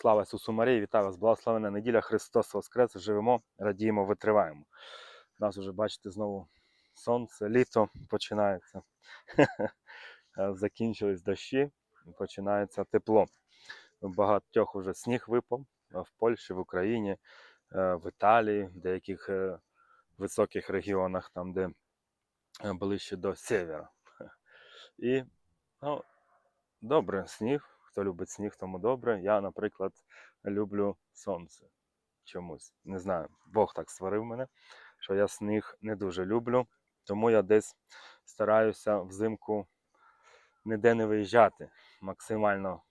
Слава Ісусу Марії, вітаю вас, благословена неділя, Христос Воскрес, живемо, радіємо, витриваємо. У нас вже, бачите, знову сонце, літо починається. Закінчились дощі, починається тепло. Багатьох вже сніг випав в Польщі, в Україні, е, в Італії, в деяких е, високих регіонах, там, де е, ближче до севера. І ну, добре, сніг. Хто любить сніг, тому добре. Я, наприклад, люблю сонце чомусь. Не знаю, Бог так сварив мене, що я сніг не дуже люблю. Тому я десь стараюся взимку ніде не виїжджати. Максимально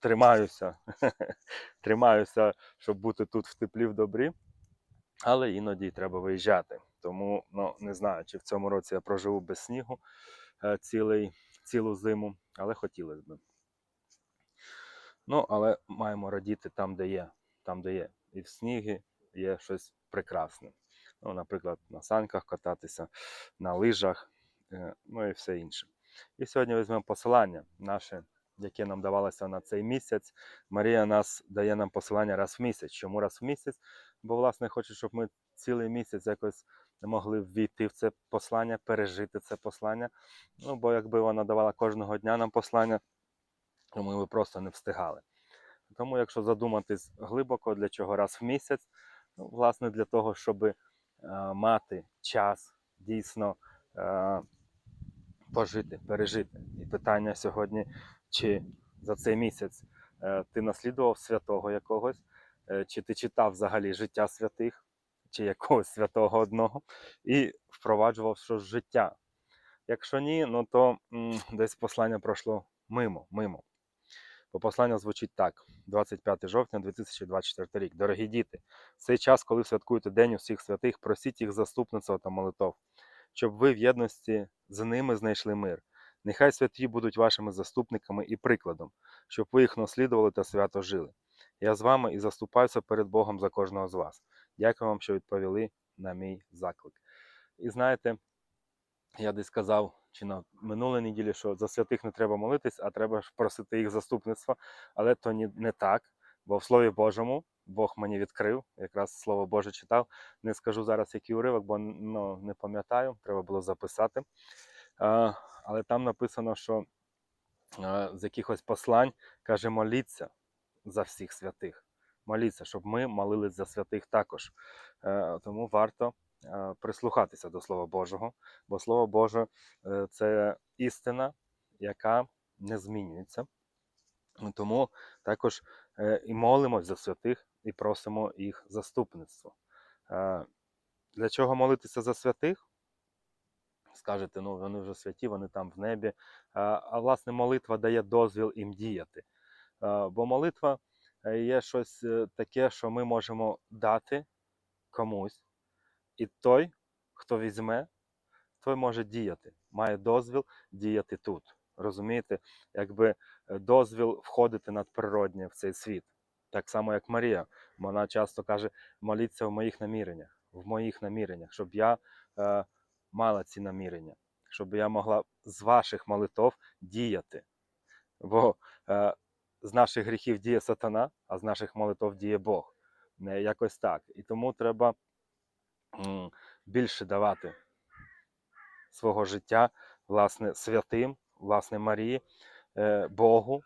тримаюся, тримаюся, щоб бути тут в теплі в добрі. Але іноді треба виїжджати. Тому ну, не знаю, чи в цьому році я проживу без снігу е, цілий, цілу зиму, але хотілося б. Ну, але маємо радіти там, де є. Там, де є. І в снігі є щось прекрасне. Ну, наприклад, на санках кататися, на лижах, е, ну і все інше. І сьогодні візьмемо посилання наше, яке нам давалося на цей місяць. Марія нас дає нам посилання раз в місяць. Чому раз в місяць? Бо, власне, хоче, щоб ми цілий місяць якось могли ввійти в це послання, пережити це послання. Ну, бо якби вона давала кожного дня нам послання, то ми просто не встигали. Тому, якщо задуматись глибоко, для чого раз в місяць, ну, власне, для того, щоб е, мати час дійсно е, пожити, пережити. І питання сьогодні, чи за цей місяць е, ти наслідував святого якогось, е, чи ти читав взагалі життя святих, чи якогось святого одного, і впроваджував щось життя. Якщо ні, ну то м, десь послання пройшло мимо, мимо. Бо послання звучить так: 25 жовтня 2024 рік. Дорогі діти, в цей час, коли святкуєте День усіх святих, просіть їх заступництва та молитов, щоб ви в єдності з ними знайшли мир. Нехай святі будуть вашими заступниками і прикладом, щоб ви їх наслідували та свято жили. Я з вами і заступаюся перед Богом за кожного з вас. Дякую вам, що відповіли на мій заклик. І знаєте, я десь сказав, чи на минулій неділі, що за святих не треба молитись, а треба просити їх заступництва. Але то не так. Бо в Слові Божому Бог мені відкрив, якраз Слово Боже читав. Не скажу зараз, який уривок, бо ну, не пам'ятаю, треба було записати. А, але там написано, що а, з якихось послань каже, моліться за всіх святих. Моліться, щоб ми молились за святих також. Е, тому варто прислухатися до Слова Божого, бо Слово Боже е, це істина, яка не змінюється. Тому також е, і молимось за святих і просимо їх заступництво. Е, Для чого молитися за святих? Скажете, ну вони вже святі, вони там в небі. А, власне молитва дає дозвіл їм діяти. Е, Бо молитва е, є щось е, таке, що ми можемо дати комусь, і той, хто візьме, той може діяти, має дозвіл діяти тут. Розумієте, якби е, дозвіл входити надприроднє в цей світ. Так само, як Марія. Вона часто каже: моліться в моїх наміреннях, в моїх наміреннях, щоб я е, мала ці намірення, щоб я могла з ваших молитов діяти. Бо е, з наших гріхів діє сатана, а з наших молитов діє Бог. Не якось так. І тому треба більше давати свого життя, власне, святим, власне, Марії, е, Богу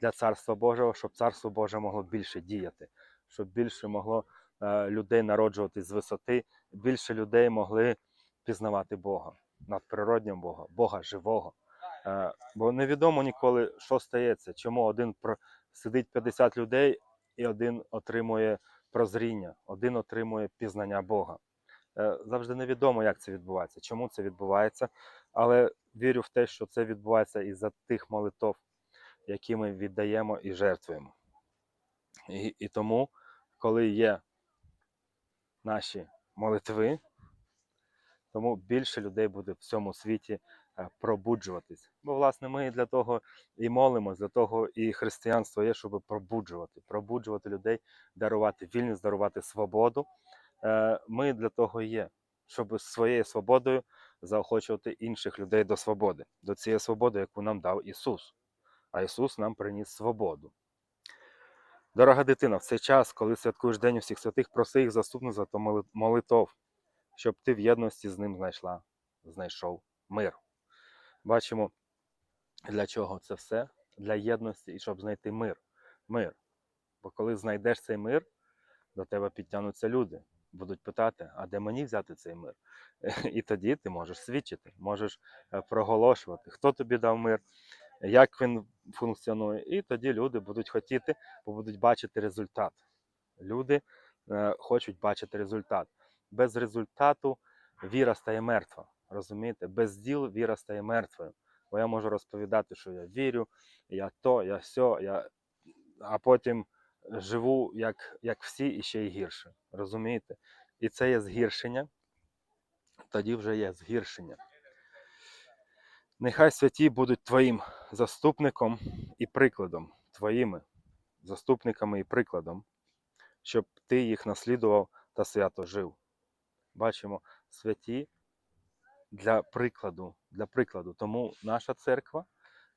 для Царства Божого, щоб Царство Боже могло більше діяти, щоб більше могло е, людей народжуватись з висоти, більше людей могли пізнавати Бога, надприроднього Бога, Бога живого. Е, Бо невідомо ніколи, що стається, чому один сидить 50 людей і один отримує прозріння, один отримує пізнання Бога. Е, Завжди невідомо, як це відбувається, чому це відбувається, але вірю в те, що це відбувається із-за тих молитов, які ми віддаємо і жертвуємо. І, і тому, коли є наші молитви, тому більше людей буде в цьому світі е, пробуджуватись. Бо, власне, ми для того і молимось, для того і християнство є, щоб пробуджувати, пробуджувати людей, дарувати вільність, дарувати свободу. Е, Ми для того є, щоб своєю свободою заохочувати інших людей до свободи, до цієї свободи, яку нам дав Ісус. А Ісус нам приніс свободу. Дорога дитина, в цей час, коли святкуєш День усіх святих, проси їх заступництва та моли- молитов, щоб ти в єдності з ним знайшла, знайшов мир. Бачимо, для чого це все? Для єдності і щоб знайти мир. Мир. Бо коли знайдеш цей мир, до тебе підтягнуться люди, будуть питати, а де мені взяти цей мир? І тоді ти можеш свідчити, можеш е, проголошувати, хто тобі дав мир, як він функціонує. І тоді люди будуть хотіти, бо будуть бачити результат. Люди е, хочуть бачити результат. Без результату віра стає мертва. Розумієте? Без діл віра стає мертвою. Бо я можу розповідати, що я вірю, я то, я сьо, я... а потім живу як, як всі і ще й гірше. Розумієте? І це є згіршення, тоді вже є згіршення. Нехай святі будуть твоїм заступником і прикладом, твоїми заступниками і прикладом, щоб ти їх наслідував та свято жив. Бачимо, святі для прикладу, для прикладу. Тому наша церква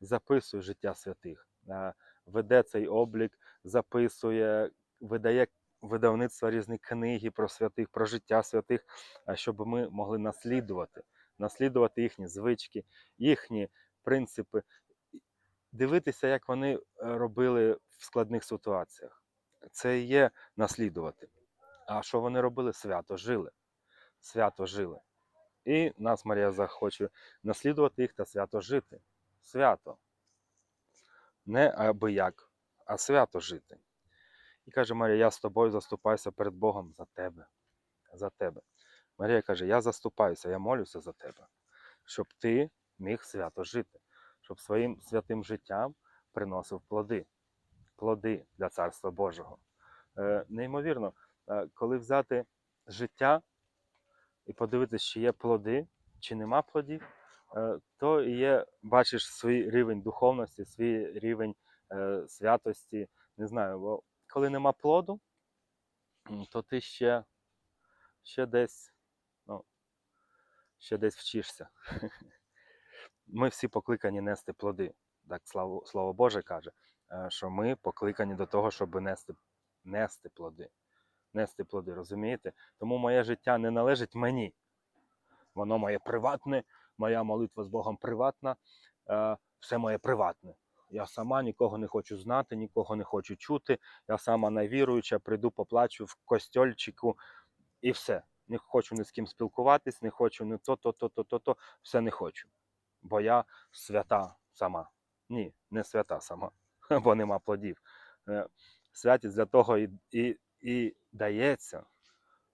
записує життя святих, е, веде цей облік, записує, видає видавництва різні книги про святих, про життя святих, щоб ми могли наслідувати, наслідувати їхні звички, їхні принципи, дивитися, як вони е, робили в складних ситуаціях. Це і є наслідувати. А що вони робили? Свято жили. Свято жили. І нас Марія захоче наслідувати їх та свято жити. Свято. Не аби як, а свято жити. І каже Марія, я з тобою заступаюся перед Богом за тебе. За тебе. Марія каже, я заступаюся, я молюся за тебе, щоб ти міг свято жити, щоб своїм святим життям приносив плоди, плоди для Царства Божого. Е, неймовірно, е, коли взяти життя і подивитися, чи є плоди, чи нема плодів, е, то є, бачиш свій рівень духовності, свій рівень е, святості. Не знаю, бо коли нема плоду, то ти ще, ще десь, ну, ще десь вчишся. Ми всі покликані нести плоди. Так слово Боже каже, е, що ми покликані до того, щоб нести, нести плоди. Нести плоди, розумієте? Тому моє життя не належить мені. Воно моє приватне, моя молитва з Богом приватна, е, все моє приватне. Я сама нікого не хочу знати, нікого не хочу чути. Я сама найвіруюча, прийду, поплачу в костьольчику і все. Не хочу ні з ким спілкуватись, не хочу ні то, то, то, то, то, то, все не хочу. Бо я свята сама. Ні, не свята сама, бо нема плодів. Е, Святість для того і, і, і дається,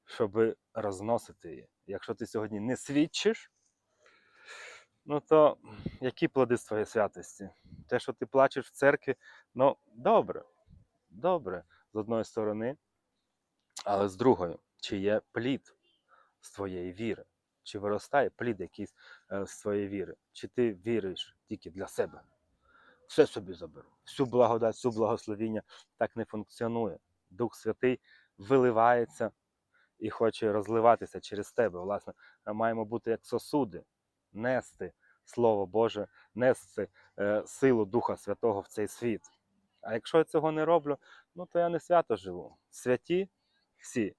щоб розносити її. Якщо ти сьогодні не свідчиш, ну то які плоди з твоєї святості? Те, що ти плачеш в церкві, ну добре, добре, з одної сторони, але з другої, чи є плід з твоєї віри? Чи виростає плід якийсь е, з твоєї віри? Чи ти віриш тільки для себе? Все собі заберу. Всю благодать, всю благословіння так не функціонує. Дух Святий виливається і хоче розливатися через тебе. Власне, ми маємо бути як сосуди, нести Слово Боже, нести е, силу Духа Святого в цей світ. А якщо я цього не роблю, ну то я не свято живу. Святі всі,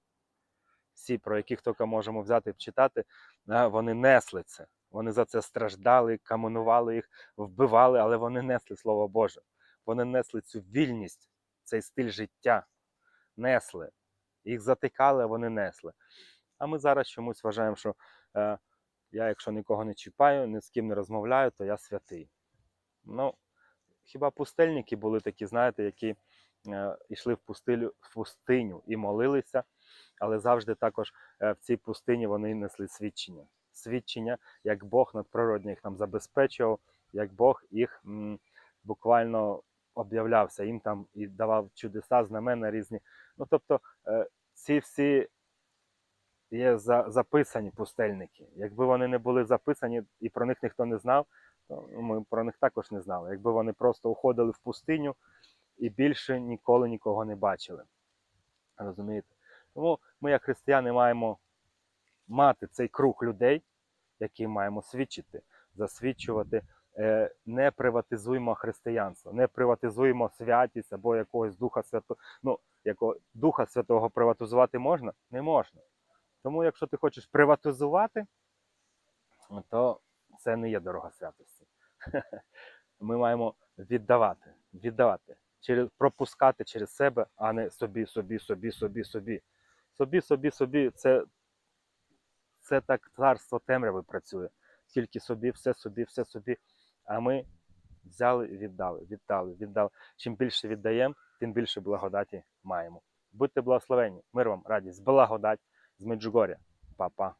всі, про яких тільки можемо взяти і читати, е, вони несли це. Вони за це страждали, каменували їх, вбивали, але вони несли Слово Боже. Вони несли цю вільність, цей стиль життя. Несли. Їх затикали, а вони несли. А ми зараз чомусь вважаємо, що е, я, якщо нікого не чіпаю, ні з ким не розмовляю, то я святий. Ну, хіба пустельники були такі, знаєте, які е, йшли в пустилю, в пустиню і молилися, але завжди також е, в цій пустині вони несли свідчення. Свідчення, як Бог надприродно їх нам забезпечував, як Бог їх м, буквально об'являвся, їм там і давав чудеса, знамена різні. Ну, тобто, е, ці всі є за, записані пустельники. Якби вони не були записані і про них ніхто не знав, то ну, ми про них також не знали. Якби вони просто уходили в пустиню і більше ніколи нікого не бачили. Розумієте? Тому ми, як християни, маємо мати цей круг людей, яким маємо свідчити, засвідчувати не приватизуємо християнство, не приватизуємо святість або якогось Духа Святого. Ну, якого Духа Святого приватизувати можна? Не можна. Тому, якщо ти хочеш приватизувати, то це не є дорога святості. Ми маємо віддавати, віддавати, через, пропускати через себе, а не собі, собі, собі, собі, собі. Собі, собі, собі, це, це так царство темряви працює. Тільки собі, все собі, все собі. А ми взяли віддали, віддали, віддали. Чим більше віддаємо, тим більше благодаті маємо. Будьте благословені, мир вам, радість, благодать з Меджугоря. Па-па.